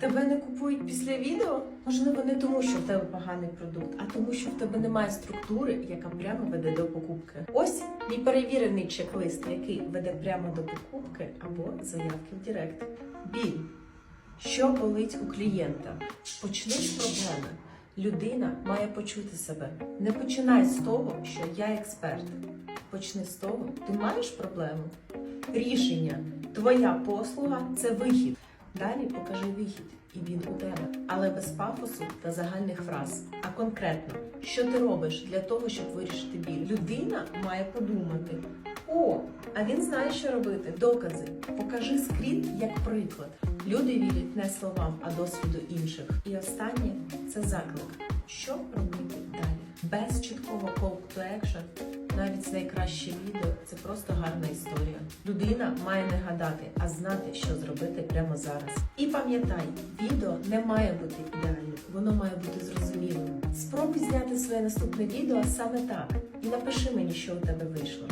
Тебе не купують після відео? Можливо, не тому, що в тебе поганий продукт, а тому, що в тебе немає структури, яка прямо веде до покупки. Ось мій перевірений чек-лист, який веде прямо до покупки або заявки в Директ. Біль. Що болить у клієнта? Почни з проблеми. Людина має почути себе. Не починай з того, що я експерт. Почни з того, ти маєш проблему. Рішення. Твоя послуга це вихід. Далі покажи вихід, і він у тебе, але без пафосу та загальних фраз. А конкретно, що ти робиш для того, щоб вирішити біль? Людина має подумати: о, а він знає, що робити. Докази. Покажи скрін як приклад. Люди вірять не словам, а досвіду інших. І останнє це заклик. Що робити далі? Без чіткого call to action навіть найкраще відео просто гарна історія. Людина має не гадати, а знати, що зробити прямо зараз. І пам'ятай, відео не має бути ідеальним, воно має бути зрозумілим. Спробуй зняти своє наступне відео саме так і напиши мені, що у тебе вийшло.